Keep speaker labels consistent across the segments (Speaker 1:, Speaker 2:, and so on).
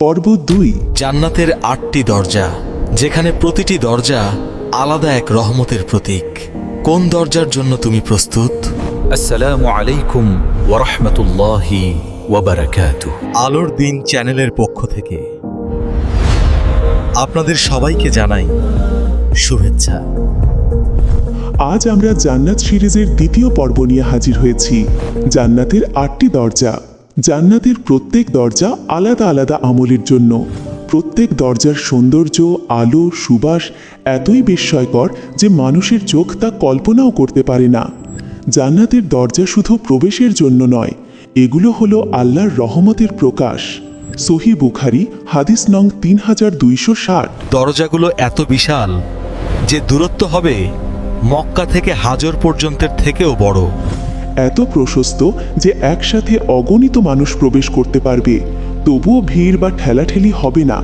Speaker 1: পর্ব দুই।
Speaker 2: জান্নাতের আটটি দরজা যেখানে প্রতিটি দরজা আলাদা এক রহমতের প্রতীক। কোন দরজার জন্য তুমি প্রস্তুত?
Speaker 3: আসসালামু আলাইকুম ওরহমতুল্লাহি
Speaker 2: আলোর দিন চ্যানেলের পক্ষ থেকে আপনাদের সবাইকে জানাই শুভেচ্ছা।
Speaker 1: আজ আমরা জান্নাত সিরিজের দ্বিতীয় পর্ব নিয়ে হাজির হয়েছি জান্নাতের আটটি দরজা। জান্নাতের প্রত্যেক দরজা আলাদা আলাদা আমলের জন্য। প্রত্যেক দরজার সৌন্দর্য, আলো, সুবাস এতই বিস্ময়কর যে মানুষের চোখ তা কল্পনাও করতে পারে না। জান্নাতের দরজা শুধু প্রবেশের জন্য নয়, এগুলো হলো আল্লাহর রহমতের প্রকাশ। সহি বুখারি, হাদিস নং তিন হাজার দুইশো ষাট।
Speaker 2: দরজাগুলো এত বিশাল যে দূরত্ব হবে মক্কা থেকে হাজর পর্যন্তের থেকেও বড়।
Speaker 1: এত প্রশস্ত যে একসাথে অগণিত মানুষ প্রবেশ করতে পারবে। তবুও ভিড় বা ঠেলাঠেলি হবে না।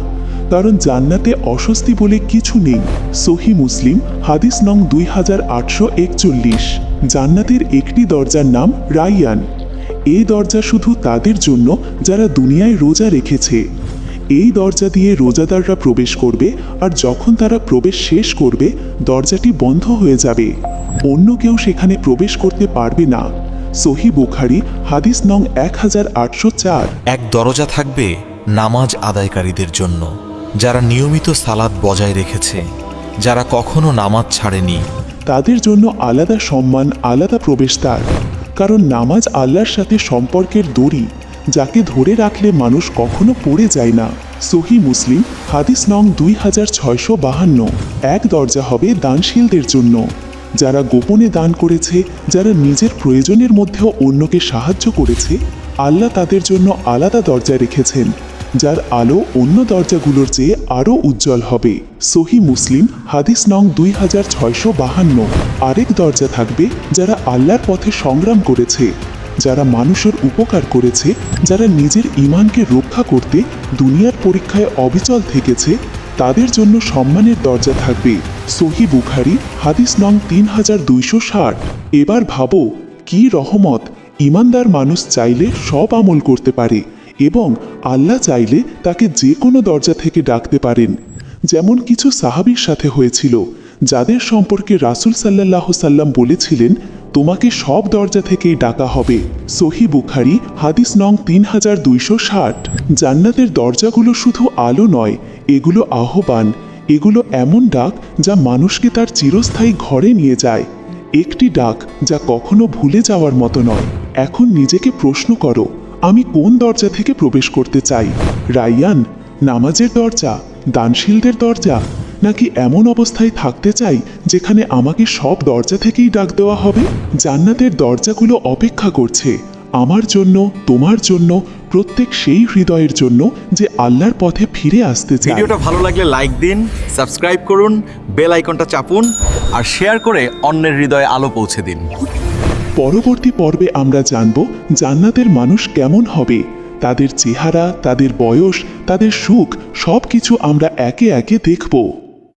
Speaker 1: কারণ জান্নাতে অস্বস্তি বলে কিছু নেই। সহি মুসলিম, হাদিস নং দুই হাজার আটশো একচল্লিশ। জান্নাতের একটি দরজার নাম রাইয়ান। এই দরজা শুধু তাদের জন্য, যারা দুনিয়ায় রোজা রেখেছে। এই দরজা দিয়ে রোজাদাররা প্রবেশ করবে আর যখন তারা প্রবেশ শেষ করবে, দরজাটি বন্ধ হয়ে যাবে। অন্য কেউ সেখানে প্রবেশ করতে পারবে না। সহি বুখারি হাদিস নং এক হাজার আটশো চার।
Speaker 2: এক দরজা থাকবে নামাজ আদায়কারীদের জন্য যারা নিয়মিত সালাদ বজায় রেখেছে যারা কখনো নামাজ ছাড়েনি।
Speaker 1: তাদের জন্য আলাদা সম্মান আলাদা প্রবেশদ্বার। কারণ নামাজ আল্লাহর সাথে সম্পর্কের দড়ি যাকে ধরে রাখলে মানুষ কখনো পড়ে যায় না। সহি মুসলিম হাদিস নং দুই হাজার ছয়শো বাহান্ন। এক দরজা হবে দানশীলদের জন্য। যারা গোপনে দান করেছে, যারা নিজের প্রয়োজনের মধ্যেও অন্যকে সাহায্য করেছে, আল্লাহ তাদের জন্য আলাদা দরজা রেখেছেন, যার আলো অন্য দরজাগুলোর চেয়ে আরও উজ্জ্বল হবে। সহি মুসলিম, হাদিস নং দুই হাজার ছয়শো বাহান্ন। আরেক দরজা থাকবে, যারা আল্লাহর পথে সংগ্রাম করেছে, যারা মানুষের উপকার করেছে, যারা নিজের ইমানকে রক্ষা করতে দুনিয়ার পরীক্ষায় অবিচল থেকেছে, তাদের জন্য সম্মানের দরজা থাকবে। সহি বুখারি, হাদিস নং তিন হাজার দুইশো ষাট। এবার ভাবো, কি রহমত ইমানদার মানুষ চাইলে সব আমল করতে পারে এবং আল্লাহ চাইলে তাকে যে কোনো দরজা থেকে ডাকতে পারেন। যেমন কিছু সাহাবীর সাথে হয়েছিল, যাদের সম্পর্কে রাসূল সাল্লাহ সাল্লাম বলেছিলেন, তোমাকে সব দরজা থেকেই ডাকা হবে। সহি বুখারি, হাদিস নং তিন হাজার দুইশো ষাট। জান্নাতের দরজাগুলো শুধু আলো নয়, এগুলো আহ্বান। এগুলো এমন ডাক যা মানুষকে তার চিরস্থায়ী ঘরে নিয়ে যায়। একটি ডাক যা কখনো ভুলে যাওয়ার মতো নয়। এখন নিজেকে প্রশ্ন করো, আমি কোন দরজা থেকে প্রবেশ করতে চাই? রাইয়ান, নামাজের দরজা, দানশীলদের দরজা, নাকি এমন অবস্থায় থাকতে চাই যেখানে আমাকে সব দরজা থেকেই ডাক দেওয়া হবে? জান্নাতের দরজাগুলো অপেক্ষা করছে। আমার জন্য, তোমার জন্য প্রত্যেক সেই হৃদয়ের জন্য যে আল্লাহর পথে ফিরে আসতে চায়।
Speaker 4: ভিডিওটা ভালো লাগলে লাইক দিন সাবস্ক্রাইব করুন বেল আইকনটা চাপুন আর শেয়ার করে অন্যের হৃদয়ে আলো পৌঁছে দিন।
Speaker 1: পরবর্তী পর্বে আমরা জানব জান্নাতের মানুষ কেমন হবে। তাদের চেহারা তাদের বয়স তাদের সুখ সব কিছু আমরা একে একে দেখব।